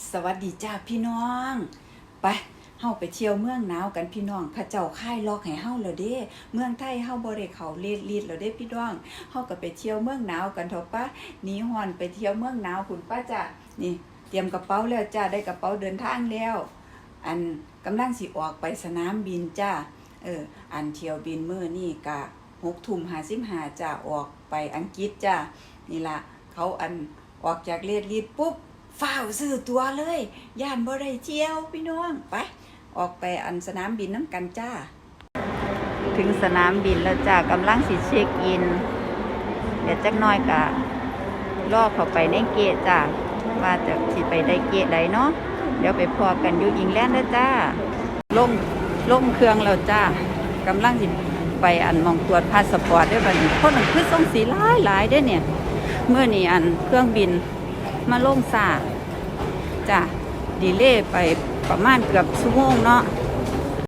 สวัสดีจ้าพี่น้อง ไปเฮาไปเที่ยวเมืองหนาวกันพี่น้องเข้าเจ้าค่ายล็อกให้เฮาแล้วเด้ เมืองไทยเฮาบ่ได้เขาเลดลีดแล้วเด้พี่น้องเฮาก็ไปเที่ยวเมืองหนาวกันเถอะปะหนีฮ้อนไปเที่ยวเมืองหนาวคุณป้าจ้านี่เตรียมกระเป๋าแล้วจ้าได้กระเป๋าเดินทางแล้ว อันกำลังสิออกไปสนามบินจ้าเอออันเที่ยวบินมื้อนี่กะ6ทุ่ม55จ้าออกไปอังกฤษจ้านี่ละเขาอันออกจากเลดลีดปุ๊บ ฝ้าวซื้อตัวเลย ย่านบ่ได้เที่ยวพี่น้อง ไป ออกไปอันสนามบินน้ำกันจ้า ถึงสนามบินแล้วจ้ากำลังสิเช็คอิน เดี๋ยวจักหน้อยกะรอเข้าไปในเกตจ้าว่าจะสิไปได้เกตใดเนาะเดี๋ยวไปพอกันอยู่อิงแลนด์นะจ้าลงลงเครื่องแล้วจ้ากำลังสิไปอันหมองตรวจพาสปอร์ตด้วยบัดนี้คนนั้นคือส่งสีหลายหลายๆเด้อเนี่ยเมื่อนี้อันเครื่องบิน มาลงซาจ้ะดีเล่ไปประมาณเกือบชั่วโมงเนาะ